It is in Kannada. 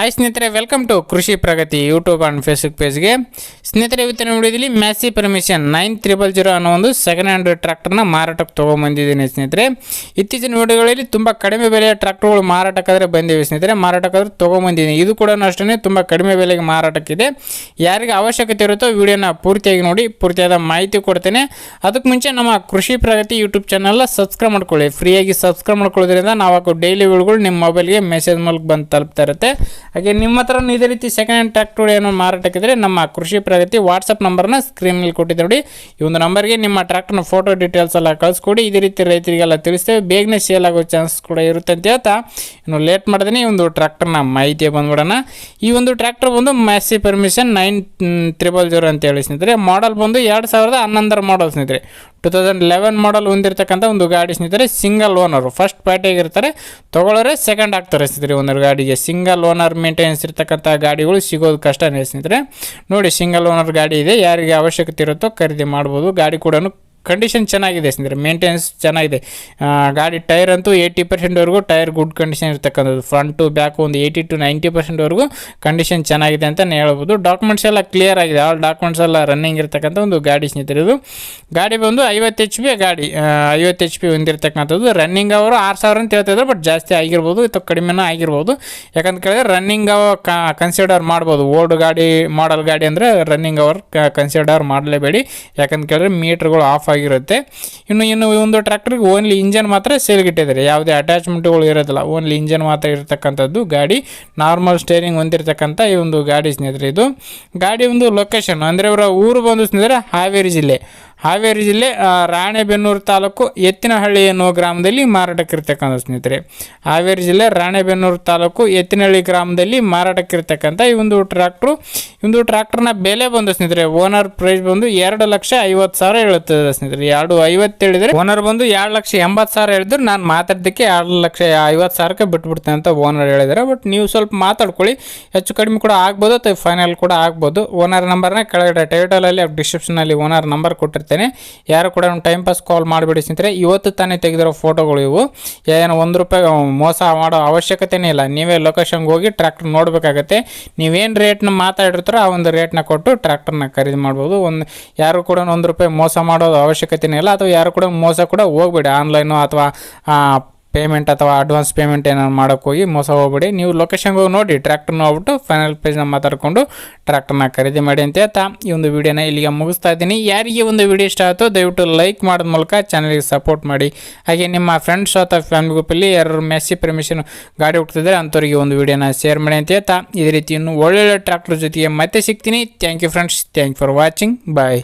ಹಾಯ್ ಸ್ನೇಹಿತರೆ welcome to Krishi Pragati YouTube and Facebook ಪೇಜ್ಗೆ ಸ್ನೇಹಿತರೆ, ಇವತ್ತಿನ ವಿಡಿಯೋದಲ್ಲಿ Massey Ferguson nine triple zero ಅನ್ನೋ ಒಂದು ಸೆಕೆಂಡ್ ಹ್ಯಾಂಡ್ ಟ್ರ್ಯಾಕ್ಟರ್ನ ಮಾರಾಟಕ್ಕೆ ತೊಗೊಂಬಂದಿದ್ದೀನಿ ಸ್ನೇಹಿತರೆ. ಇತ್ತೀಚಿನ ವಿಡಿಯೋಗಳಲ್ಲಿ ತುಂಬ ಕಡಿಮೆ ಬೆಲೆಯ ಟ್ರ್ಯಾಕ್ಟರ್ಗಳು ಮಾರಾಟಕ್ಕಾದರೆ ಬಂದಿವೆ ಸ್ನೇಹಿತರೆ. ಮಾರಾಟಕ್ಕಾದ್ರೆ ತೊಗೊಂಬಂದಿದ್ದೀನಿ. ಇದು ಕೂಡ ಅಷ್ಟೇ ತುಂಬ ಕಡಿಮೆ ಬೆಲೆಗೆ ಮಾರಾಟಕ್ಕಿದೆ. ಯಾರಿಗೆ ಅವಶ್ಯಕತೆ ಇರುತ್ತೋ ವಿಡಿಯೋನ ಪೂರ್ತಿಯಾಗಿ ನೋಡಿ, ಪೂರ್ತಿಯಾದ ಮಾಹಿತಿ ಕೊಡ್ತೇನೆ. ಅದಕ್ಕೆ ಮುಂಚೆ ನಮ್ಮ ಕೃಷಿ ಪ್ರಗತಿ ಯೂಟ್ಯೂಬ್ ಚಾನಲ್ನ ಸಬ್ಸ್ಕ್ರೈಬ್ ಮಾಡ್ಕೊಳ್ಳಿ. ಫ್ರೀಯಾಗಿ ಸಬ್ಸ್ಕ್ರೈಬ್ ಮಾಡ್ಕೊಳ್ಳೋದ್ರಿಂದ ನಾವು ಡೈಲಿ ವಿಡಿಯೋಗಳು ನಿಮ್ಮ ಮೊಬೈಲ್ಗೆ ಮೆಸೇಜ್ ಮೂಲಕ ಬಂದು ತಲುಪ್ತಾ ಇರುತ್ತೆ. ಹಾಗೆ ನಿಮ್ಮ ಹತ್ರನೂ ಇದೇ ರೀತಿ ಸೆಕೆಂಡ್ ಹ್ಯಾಂಡ್ ಟ್ರ್ಯಾಕ್ಟರ್ ಏನೋ ಮಾರಾಟಕ್ಕಿದ್ರೆ ನಮ್ಮ ಕೃಷಿ ಪ್ರಗತಿ ವಾಟ್ಸಪ್ ನಂಬರ್ನ ಸ್ಕ್ರೀನಲ್ಲಿ ಕೊಟ್ಟಿದ್ದೆ ನೋಡಿ. ಈ ಒಂದು ನಂಬರ್ಗೆ ನಿಮ್ಮ ಟ್ರ್ಯಾಕ್ಟರ್ನ ಫೋಟೋ ಡೀಟೇಲ್ಸ್ ಎಲ್ಲ ಕಳಿಸ್ಕೊಡಿ. ಇದೇ ರೀತಿ ರೈತರಿಗೆಲ್ಲ ತಿಳಿಸ್ತೇವೆ. ಬೇಗನೆ ಸೇಲ್ ಆಗೋ ಚಾನ್ಸ್ ಕೂಡ ಇರುತ್ತೆ ಅಂತ ಹೇಳ್ತಾ. ಇನ್ನು ಲೇಟ್ ಮಾಡ್ದೇನೆ. ಈ ಒಂದು ಟ್ರ್ಯಾಕ್ಟರ್ನ ಮಾಹಿತಿ ಬಂದ್ಬಿಡೋಣ. ಈ ಒಂದು ಟ್ರ್ಯಾಕ್ಟರ್ ಬಂದು Massey Ferguson nine triple zero ಅಂತ ಹೇಳಿ ಸ್ನೇಹಿತರೆ. ಮಾಡಲ್ ಬಂದು ಎರಡು ಸಾವಿರದ ಹನ್ನೊಂದರ ಮಾಡಲ್ ಸ್ನೇಹಿತರೆ. ಟು ತೌಸಂಡ್ ಲೆವೆನ್ ಮಾಡಲ್ ಹೊಂದಿರತಕ್ಕಂಥ ಒಂದು ಗಾಡಿ ಸ್ನೇಹಿತರೆ. ಸಿಂಗಲ್ ಓನರು ಫಸ್ಟ್ ಪಾರ್ಟಿಯಾಗಿರ್ತಾರೆ ತೊಗೊಳ್ಳೋರೆ ಸೆಕೆಂಡ್ ಆಗ್ತಾರೆ ಸ್ನೇಹಿತರೆ. ಒಂದು ಗಾಡಿಗೆ ಸಿಂಗಲ್ ಓನರ್ ಮೇಂಟೆನೆನ್ಸ್ ಇರ್ತಕ್ಕಂಥ ಗಾಡಿಗಳು ಸಿಗೋದು ಕಷ್ಟ ಸ್ನೇಹಿತರೆ ನೋಡಿ ಸಿಂಗಲ್ ಓನರ್ ಗಾಡಿ ಇದೆ. ಯಾರಿಗೆ ಅವಶ್ಯಕತೆ ಇರುತ್ತೋ ಖರೀದಿ ಮಾಡ್ಬೋದು. ಗಾಡಿ ಕೂಡ ಕಂಡೀಷನ್ ಚೆನ್ನಾಗಿದೆ ಸ್ನೇಹಿತರೆ ಮೇಂಟೆನೆನ್ಸ್ ಚೆನ್ನಾಗಿದೆ. ಗಾಡಿ ಟೈರ್ ಅಂತೂ ಏಯ್ಟಿ ಪರ್ಸೆಂಟ್ವರೆಗೂ ಟೈರ್ ಗುಡ್ ಕಂಡೀಷನ್ ಇರ್ತಕ್ಕಂಥದ್ದು. ಫ್ರಂಟು ಬ್ಯಾಕು ಒಂದು ಏಯ್ಟಿ ಟು ನೈಂಟಿ ಪರ್ಸೆಂಟ್ವರೆಗೂ ಕಂಡೀಷನ್ ಚೆನ್ನಾಗಿದೆ ಅಂತಲೇ ಹೇಳ್ಬೋದು. ಡಾಕ್ಯುಮೆಂಟ್ಸ್ ಎಲ್ಲ ಕ್ಲಿಯರ್ ಆಗಿದೆ. ಆಲ್ ಡಾಕ್ಯುಮೆಂಟ್ಸ್ ಎಲ್ಲ ರನ್ನಿಂಗ್ ಇರ್ತಕ್ಕಂಥ ಒಂದು ಗಾಡಿ ಸ್ನೇಹಿತರೆ ಗಾಡಿ ಬಂದು ಐವತ್ತು ಎಚ್ ಪಿ ಗಾಡಿ ಐವತ್ತು ಎಚ್ ಪಿ ಹೊಂದಿರತಕ್ಕಂಥದ್ದು. ರನ್ನಿಂಗ್ ಅವರು ಆರು ಸಾವಿರ ಅಂತ ಹೇಳ್ತಿದ್ರು ಬಟ್ ಜಾಸ್ತಿ ಆಗಿರ್ಬೋದು ಅಥವಾ ಕಡಿಮೆನೂ ಆಗಿರ್ಬೋದು. ಯಾಕಂತ ಕೇಳಿದ್ರೆ ರನ್ನಿಂಗ್ ಅವರ್ ಕನ್ಸಿಡರ್ ಮಾಡ್ಬೋದು. ಓಲ್ಡ್ ಗಾಡಿ ಮಾಡಲ್ ಗಾಡಿ ಅಂದರೆ ರನ್ನಿಂಗ್ ಅವರ್ ಕನ್ಸಿಡರ್ ಮಾಡಲೇಬೇಡಿ. ಯಾಕಂತ ಕೇಳಿದ್ರೆ ಮೀಟ್ರ್ಗಳು ಆಫ್ ಆಗಿರುತ್ತೆ. ಇನ್ನು ಇನ್ನು ಒಂದು ಟ್ರ್ಯಾಕ್ಟರ್ಗೆ ಓನ್ಲಿ ಇಂಜನ್ ಮಾತ್ರ ಸೇಲ್ಗಿಟ್ಟಿದ್ದಾರೆ ಯಾವುದೇ ಅಟ್ಯಾಚ್ಮೆಂಟ್ಗಳು ಇರೋದಿಲ್ಲ. ಓನ್ಲಿ ಇಂಜನ್ ಮಾತ್ರ ಇರತಕ್ಕಂಥದ್ದು ಗಾಡಿ. ನಾರ್ಮಲ್ ಸ್ಟೇರಿಂಗ್ ಹೊಂದಿರತಕ್ಕಂಥ ಈ ಒಂದು ಗಾಡಿ ಸ್ನೇಹಿತರೆ ಇದು. ಗಾಡಿ ಒಂದು ಲೊಕೇಶನ್ ಅಂದರೆ ಅವರ ಊರು ಬಂದು ಸ್ನೇಹಿತರೆ ಹಾವೇರಿ ಜಿಲ್ಲೆ. ಹಾವೇರಿ ಜಿಲ್ಲೆ ರಾಣೆಬೆನ್ನೂರು ತಾಲೂಕು ಎತ್ತಿನಹಳ್ಳಿ ಎನ್ನುವ ಗ್ರಾಮದಲ್ಲಿ ಮಾರಾಟಕ್ಕಿರ್ತಕ್ಕಂಥ ಸ್ನೇಹಿತರೆ. ಹಾವೇರಿ ಜಿಲ್ಲೆ, ರಾಣೆಬೆನ್ನೂರು ತಾಲೂಕು ಎತ್ತಿನಹಳ್ಳಿ ಗ್ರಾಮದಲ್ಲಿ ಮಾರಾಟಕ್ಕಿರ್ತಕ್ಕಂಥ ಈ ಒಂದು ಟ್ರ್ಯಾಕ್ಟ್ರು ಈ ಒಂದು ಟ್ರ್ಯಾಕ್ಟರ್ನ ಬೆಲೆ ಬಂದು ಸ್ನೇಹಿತರೆ ಓನರ್ ಪ್ರೈಸ್ ಬಂದು ಎರಡು ಲಕ್ಷ ಐವತ್ತು ಸಾವಿರ ಹೇಳುತ್ತದೆ ಸ್ನೇಹಿತರೆ ಎರಡು ಐವತ್ತು ಹೇಳಿದ್ರೆ ಓನರ್ ಬಂದು ಎರಡು ಲಕ್ಷ ಎಂಬತ್ತು ಸಾವಿರ ಹೇಳಿದ್ರು. ನಾನು ಮಾತಾಡೋದಕ್ಕೆ ಎರಡು ಲಕ್ಷ ಐವತ್ತು ಸಾವಿರಕ್ಕೆ ಬಿಟ್ಬಿಡ್ತೇನೆ ಅಂತ ಓನರ್ ಹೇಳಿದ್ರೆ. ಬಟ್ ನೀವು ಸ್ವಲ್ಪ ಮಾತಾಡ್ಕೊಳ್ಳಿ. ಹೆಚ್ಚು ಕಡಿಮೆ ಕೂಡ ಆಗ್ಬೋದು ಅಥವಾ ಫೈನಲ್ ಕೂಡ ಆಗ್ಬೋದು. ಓನರ್ ನಂಬರ್ನ ಕೆಳಗಡೆ ಟೈಟಲಲ್ಲಿ ಡಿಸ್ಕ್ರಿಪ್ಷನಲ್ಲಿ ಓನರ್ ನಂಬರ್ ಕೊಟ್ಟಿರ್ತೇನೆ. ಯಾರು ಕೂಡ ಟೈಮ್ ಪಾಸ್ ಕಾಲ್ ಮಾಡಿಬಿಡಿ ಸ್ನೇಹಿತರೆ. ಇವತ್ತು ತಾನೇ ತೆಗೆದಿರೋ ಫೋಟೋಗಳು ಇವು. ಏನು ಒಂದು ರೂಪಾಯಿ ಮೋಸ ಮಾಡೋ ಅವಶ್ಯಕತೆನೇ ಇಲ್ಲ. ನೀವೇ ಲೊಕೇಶನ್ಗೆ ಹೋಗಿ ಟ್ರ್ಯಾಕ್ಟರ್ ನೋಡಬೇಕಾಗತ್ತೆ. ನೀವೇನು ರೇಟ್ನ ಮಾತಾಡಿರ್ತಾರೋ ಆ ಒಂದು ರೇಟ್ನ ಕೊಟ್ಟು ಟ್ರ್ಯಾಕ್ಟರ್ನ ಖರೀದಿ ಮಾಡ್ಬೋದು. ಒಂದು, ಯಾರು ಕೂಡ ಒಂದು ರೂಪಾಯಿ ಮೋಸ ಮಾಡೋದು ಅವಶ್ಯಕತೆನೇ ಇಲ್ಲ, ಅಥವಾ ಯಾರು ಕೂಡ ಮೋಸ ಕೂಡ ಹೋಗ್ಬೇಡಿ. ಆನ್ಲೈನು ಅಥವಾ ಪೇಮೆಂಟ್ ಅಥವಾ ಅಡ್ವಾನ್ಸ್ ಪೇಮೆಂಟ್ ಏನಾದ್ರು ಮಾಡೋಕ್ಕೆ ಹೋಗಿ ಮೋಸ ಹೋಗ್ಬೇಡಿ. ನೀವು ಲೊಕೇಶನ್ಗೆ ನೋಡಿ ಟ್ರ್ಯಾಕ್ಟರ್ ನೋಡ್ಬಿಟ್ಟು ಫೈನಲ್ ಪೇಜ್ನ ಮಾತಾಡಿಕೊಂಡು ಟ್ರ್ಯಾಕ್ಟರ್ನ ಖರೀದಿ ಮಾಡಿ ಅಂತ ಹೇಳ್ತಾ ಈ ಒಂದು ವಿಡಿಯೋನ ಇಲ್ಲಿಗೆ ಮುಗಿಸ್ತಾ ಇದ್ದೀನಿ. ಯಾರಿಗೆ ಒಂದು ವಿಡಿಯೋ ಇಷ್ಟ ಆಯಿತು ದಯವಿಟ್ಟು ಲೈಕ್ ಮಾಡೋದ ಮೂಲಕ ಚಾನಲ್ಗೆ ಸಪೋರ್ಟ್ ಮಾಡಿ. ಹಾಗೆ ನಿಮ್ಮ ಫ್ರೆಂಡ್ಸ್ ಅಥವಾ ಫ್ಯಾಮಿಲಿ ಗ್ರೂಪಲ್ಲಿ ಯಾರು ಮೆಸ್ಸಿ ಪರ್ಮಿಷನ್ ಗಾಡಿ ಹುಡ್ತಿದ್ರೆ ಅಂಥವ್ರಿಗೆ ಒಂದು ವಿಡಿಯೋನ ಶೇರ್ ಮಾಡಿ ಅಂತ ಹೇಳ್ತಾ ಇದೇ ರೀತಿ ಇನ್ನೂ ಒಳ್ಳೊಳ್ಳೆ ಟ್ರ್ಯಾಕ್ಟರ್ ಜೊತೆಗೆ ಮತ್ತೆ ಸಿಗ್ತೀನಿ. Thank you friends thank for watching bye